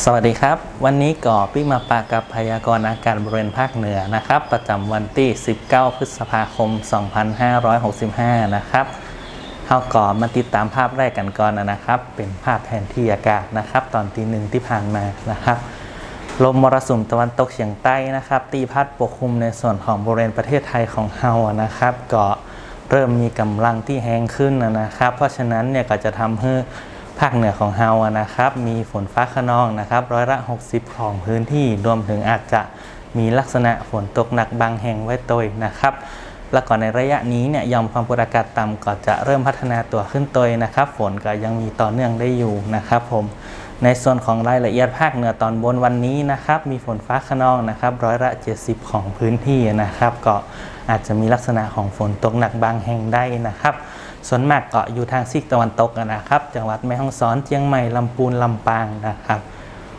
สวัสดีครับ วันนี้ก่อปิ้งมาปากับพยากรณ์อากาศบริเวณภาคเหนือนะครับ ประจำวันที่ 19 พฤษภาคม 2565 นะครับเราก่อมาติดตามภาพแรกกันก่อนนะครับ เป็นภาพแผนที่อากาศนะครับ ตอนตีหนึ่งที่ผ่านมานะครับลมมรสุมตะวันตกเฉียงใต้นะครับ ตีพัดปกคลุมในส่วนของบริเวณประเทศไทยของเฮานะครับก็เริ่มมีกำลังที่แห้งขึ้นนะครับ เพราะฉะนั้นเนี่ยก็จะทำให้ ภาคเหนือของเฮาอะนะครับ มีฝนฟ้าขนองนะครับร้อยละ 60 ของพื้นที่รวมถึงอาจจะมีลักษณะฝนตกหนักบางแห่งไว้ตัวนะครับ แล้วก็ในระยะนี้เนี่ยยอมความกดอากาศต่ำก็จะเริ่มพัฒนาตัวขึ้นตัวนะครับ ฝนก็ยังมีต่อเนื่องได้อยู่นะครับผม ในส่วนของรายละเอียดภาคเหนือตอนบนวันนี้นะครับ มีฝนฟ้าขนองนะครับร้อยละ 70 ของพื้นที่นะครับ ก็อาจจะมีลักษณะของฝนตกหนักบางแห่งได้นะครับส่วนมากเก็อยู่ทางซีกตะวันตกนะครับ จังหวัดแม่ฮ่องสอนเชียงใหม่ลำพูนลำปางนะครับ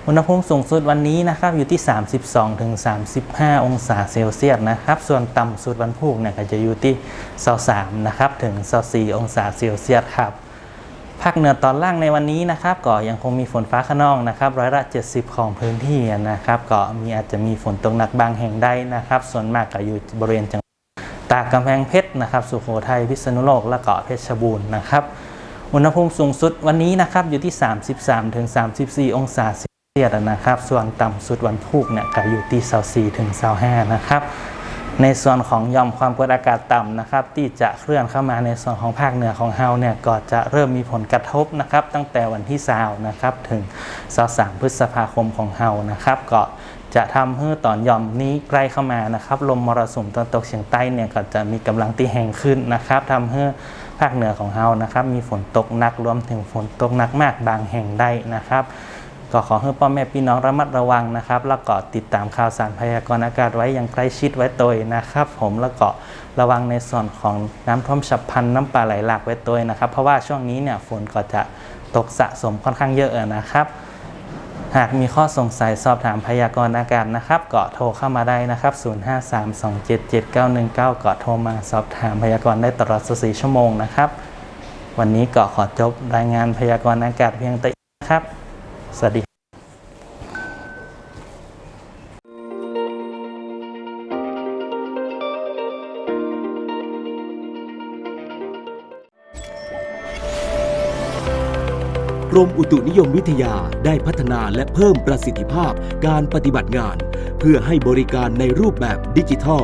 อุณหภูมิสูงสุดวันนี้นะครับอยู่ที่ 32ถึง35 องศาเซลเซียสนะครับ ส่วนต่ำสุดวันพุธเนี่ยก็จะอยู่ที่ 23นะครับถึง 24 องศาเซลเซียสครับ ภาคเหนือตอนล่างในวันนี้นะครับก็ยังคงมีฝนฟ้าขนองนะครับร้อยละ 70 ของพื้นที่นะครับก็มีอาจจะมีฝนตกหนักบางแห่งได้นะครับ ส่วนมากก็อยู่บริเวณจังหวัดตากกำแพงเพชรนะครับสุโขทัยพิษณุโลกและเกาะเพชรบูรณ์นะครับอุณหภูมิสูงสุดวันนี้นะครับอยู่ที่ 33ถึง34 องศาเซลเซียสนะครับ ส่วนต่ำสุดวันพุธเนี่ยก็อยู่ที่24ถึง25นะครับ ในส่วนของยอมความกดอากาศต่ำนะครับ ที่จะเคลื่อนเข้ามาในส่วนของภาคเหนือของเฮาเนี่ยก็จะเริ่มมีผลกระทบนะครับ ตั้งแต่วันที่20นะครับถึง23พฤษภาคมของเฮานะครับ ก็จะทำให้ตอนยอมนี้ใกล้เข้ามานะครับ ลมมรสุมตะวันตกเฉียงใต้เนี่ยก็จะมีกำลังที่แรงขึ้นนะครับทำให้ภาคเหนือของเฮานะครับ มีฝนตกหนักรวมถึงฝนตกหนักมากบางแห่งได้นะครับ ก็ขอให้พ่อแม่พี่น้องระมัดระวังนะครับ แล้วก็ติดตามข่าวสารพยากรณ์อากาศไว้อย่างใกล้ชิดไว้ตัวนะครับ ผมแล้วก็ระวังในส่วนของน้ำท่วมฉับพลันน้ำป่าไหลหลากไว้ตัวนะครับ เพราะว่าช่วงนี้เนี่ยฝนก็จะตกสะสมค่อนข้างเยอะนะครับ หากมีข้อสงสัยสอบถามพยากรณ์อากาศนะครับก็โทรเข้ามาได้นะครับ 0532777919ก็โทรมาสอบถามพยากรณ์ได้ตลอด24ชั่วโมงนะครับ วันนี้ก็ขอจบรายงานพยากรณ์อากาศเพียงแต่นี้นะครับ สวัสดีกรมอุตุนิยมวิทยาได้พัฒนาและเพิ่มประสิทธิภาพการปฏิบัติงาน เพื่อให้บริการในรูปแบบดิจิทัล